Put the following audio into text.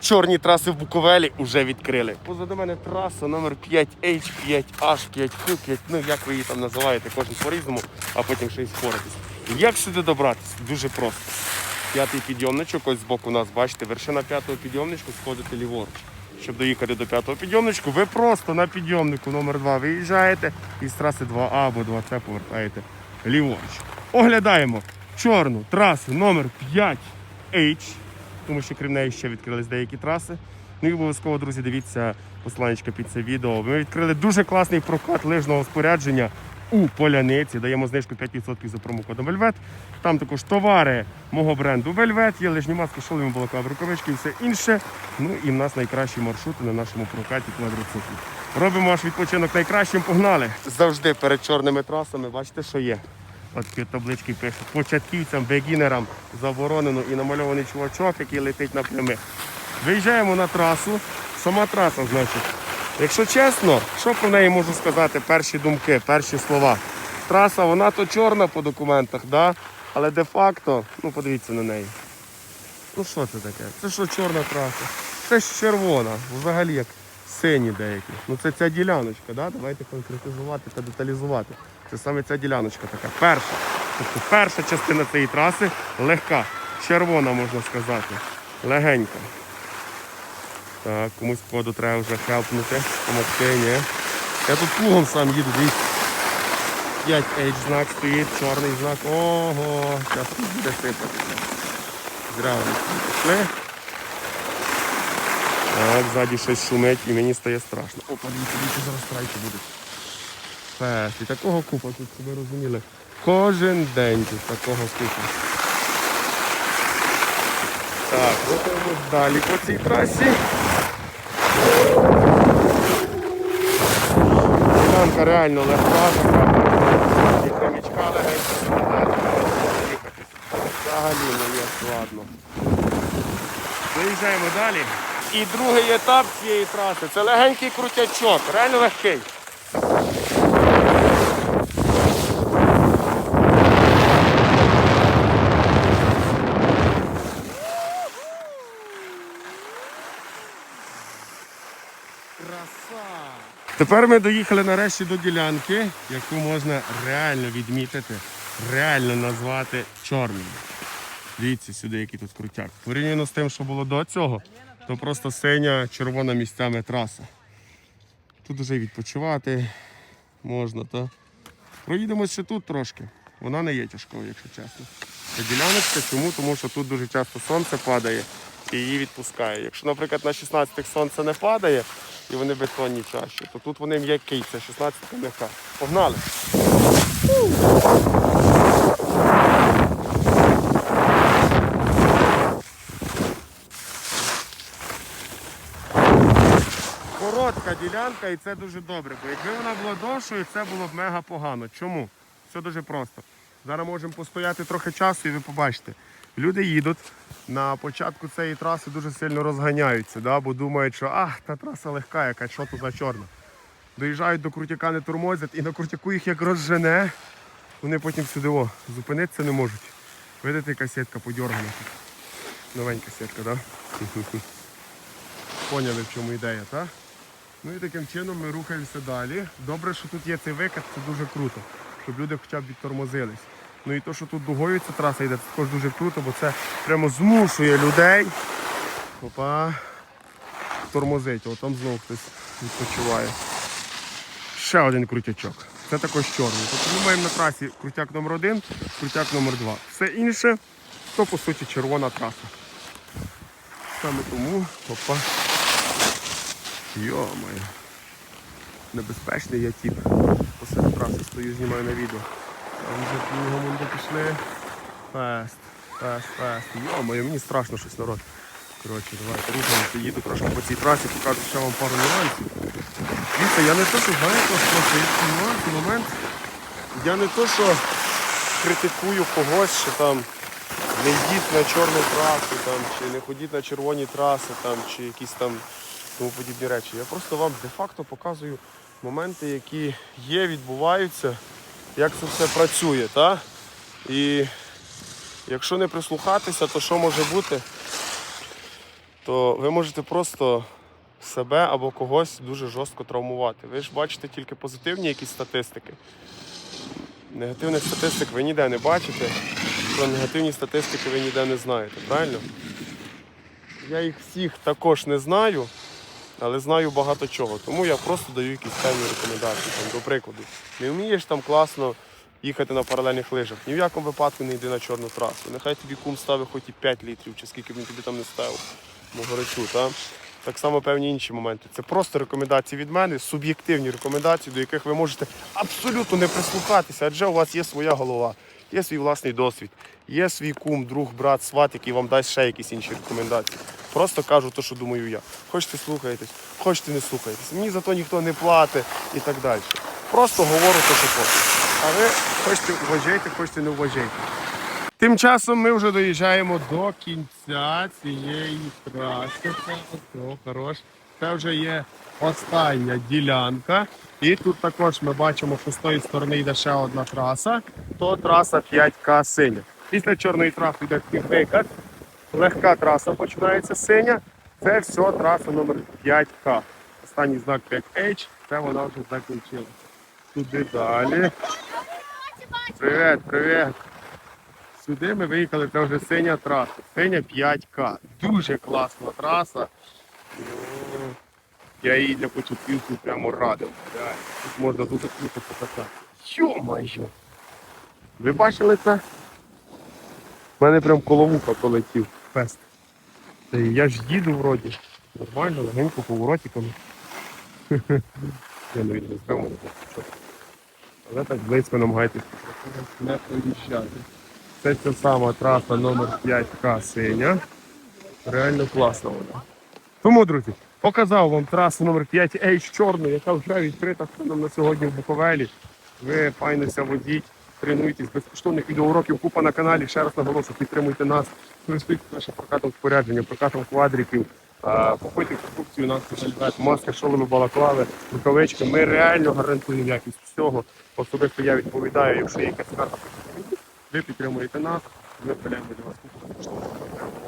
Чорні траси в Буковелі вже відкрили. Позаду мене траса номер 5H, 5H, 5Q, 5, ну як ви її там називаєте, кожен по-різному, а потім ще й споритись. Як сюди добратися? Дуже просто. П'ятий підйомничок, ось збоку нас, бачите, вершина п'ятого підйомничку сходите ліворуч. Щоб доїхати до п'ятого підйомничку, ви просто на підйомнику номер 2 виїжджаєте і з траси 2А або 2С повертаєте ліворуч. Оглядаємо чорну трасу номер 5H тому що крім неї ще відкрились деякі траси. Ну і обов'язково, друзі, дивіться посланечка під це відео. Ми відкрили дуже класний прокат лижного спорядження у Поляниці. Даємо знижку 5% за промокодом Вельвет. Там також товари мого бренду Вельвет, є лижні маски, шоломи, балаклав, рукавички і все інше. Ну і в нас найкращі маршрути на нашому прокаті квадроциклі. Робимо аж відпочинок найкращим, погнали. Завжди перед чорними трасами, бачите, що є. От такі таблички пишуть. Початківцям, бегінерам заборонено і намальований чувачок, який летить на прямих. Виїжджаємо на трасу. Сама траса, значить. Якщо чесно, що про неї можу сказати? Перші думки, перші слова. Траса, вона то чорна по документах, да? але де-факто, ну подивіться на неї. Ну що це таке? Це що чорна траса? Це ж червона, взагалі як сині деякі. Ну це ця діляночка, да? давайте конкретизувати та деталізувати. Це саме ця діляночка така. Перша. Тобто перша частина цієї траси легка, червона, можна сказати. Легенька. Так, комусь походу треба вже хелпнути, допомогти, ні. Я тут плугом сам їду, дивіться. 5H знак стоїть, чорний знак. Ого, зараз тут буде сипатися. Зря пішли. Так, ззаді щось шумить і мені стає страшно. Опа, дивіться, дивіться, зараз страйки будуть. Фест. І такого купа, тут ви розуміли. Кожен день тут такого купа. Так, рухаємось далі по цій трасі. Ділянка реально легка, така. І хомячка легенька. Взагалі не є складно. Виїжджаємо далі. І другий етап цієї траси це легенький крутячок, реально легкий. Тепер ми доїхали нарешті до ділянки, яку можна реально відмітити, реально назвати чорною. Дивіться сюди, який тут крутяк. Порівняно з тим, що було до цього, то просто синя, червона місцями траса. Тут вже відпочивати можна, та проїдемось ще тут трошки. Вона не є тяжкою, якщо чесно. Ця діляночка, чому? Тому що тут дуже часто сонце падає і її відпускає. Якщо, наприклад, на 16-х сонце не падає і вони бетонні чаще, то тут вони м'які, це 16 м'яка. Погнали! Коротка ділянка і це дуже добре. Бо якби вона була довшою, це було б мега погано. Чому? Все дуже просто. Зараз можемо постояти трохи часу і ви побачите. Люди їдуть на початку цієї траси дуже сильно розганяються, да? бо думають, що а, та траса легка, яка що тут за чорна. Доїжджають до крутяка, не тормозять і на крутяку їх як розжене, вони потім сюди о, зупинитися не можуть. Видите, яка сітка подьоргана тут. Новенька сітка, так? Да? Поняли, в чому ідея, так? Ну і таким чином ми рухаємося далі. Добре, що тут є цей викат, це дуже круто, щоб люди хоча б відтормозились. Ну і то, що тут дугою ця траса йде, це також дуже круто, бо це прямо змушує людей. Опа. Тормозить. О, там знову хтось відпочиває. Ще один крутячок. Це також чорний. Тобто ми маємо на трасі крутяк номер один, крутяк номер два. Все інше, то по суті червона траса. Саме тому, опа. Йо-моє. Небезпечний я тіп. Посеред траси стою, знімаю на відео. Там вже плугом вон пішли. Фест, фест, фест. Йо-моє, мені страшно щось народ. Коротше, давайте рухаємося, їду трошки по цій трасі, покажу ще вам пару нюансів. Дивіться, я не то, що знаєте, просто є нюанс, момент. Я не то, що критикую когось, що там не йдіть на чорну трасу, там, чи не ходіть на червоні траси, там, чи якісь там тому подібні речі. Я просто вам де-факто показую моменти, які є, відбуваються, як це все працює. Та? І якщо не прислухатися, то що може бути? то ви можете просто себе або когось дуже жорстко травмувати. Ви ж бачите тільки позитивні якісь статистики. Негативних статистик ви ніде не бачите. Про негативні статистики ви ніде не знаєте, правильно? Я їх всіх також не знаю, але знаю багато чого. Тому я просто даю якісь певні рекомендації. Там, до прикладу, не вмієш там класно їхати на паралельних лижах. Ні в якому випадку не йди на чорну трасу. Нехай тобі кум ставить хоч і 5 літрів, чи скільки б він тобі там не ставив на горячу. Та? Так само певні інші моменти. Це просто рекомендації від мене, суб'єктивні рекомендації, до яких ви можете абсолютно не прислухатися, адже у вас є своя голова, є свій власний досвід, є свій кум, друг, брат, сват, який вам дасть ще якісь інші рекомендації. Просто кажу те, що думаю я. Хочете слухаєтесь, хочете не слухаєтесь. Мені за то ніхто не платить і так далі. Просто говорю те, що хочу. А ви хочете вважайте, хочете не вважайте. Тим часом ми вже доїжджаємо до кінця цієї траси. О, хорош. Це вже є остання ділянка. І тут також ми бачимо, що з тої сторони йде ще одна траса. То траса 5К синя. Після чорної траси йде піввикат. Легка траса починається синя. Це все траса номер 5К. Останній знак 5H, це вона вже закінчила. Туди далі. Привіт, привіт. Сюди ми виїхали, це вже синя траса. Синя 5К. Дуже класна траса. Я її для початківців прямо радив. Тут можна дуже круто покатати. Йо-майо! Ви бачили це? У мене прям коловуха полетів. Фест. Та Я ж їду вроді. Нормально, легенько поворотиками. Я не відео прямо. Але так близько намагайтесь не проїжджати. Це ця сама траса номер 5К синя. Реально класна вона. Тому, друзі, показав вам трасу номер 5H чорну, яка вже відкрита станом на сьогодні в Буковелі. Ви файнося водіть, тренуйтесь, безкоштовних відеоуроків купа на каналі. Ще раз наголошую, підтримуйте нас, користуйтесь нашим прокатом спорядження, прокатом квадриків. Купуйте продукцію, нас маски, шоломи, балаклави, рукавички. Ми реально гарантуємо якість всього. Особисто я відповідаю, якщо є якась карта, ви підтримуєте нас, ми для вас купу.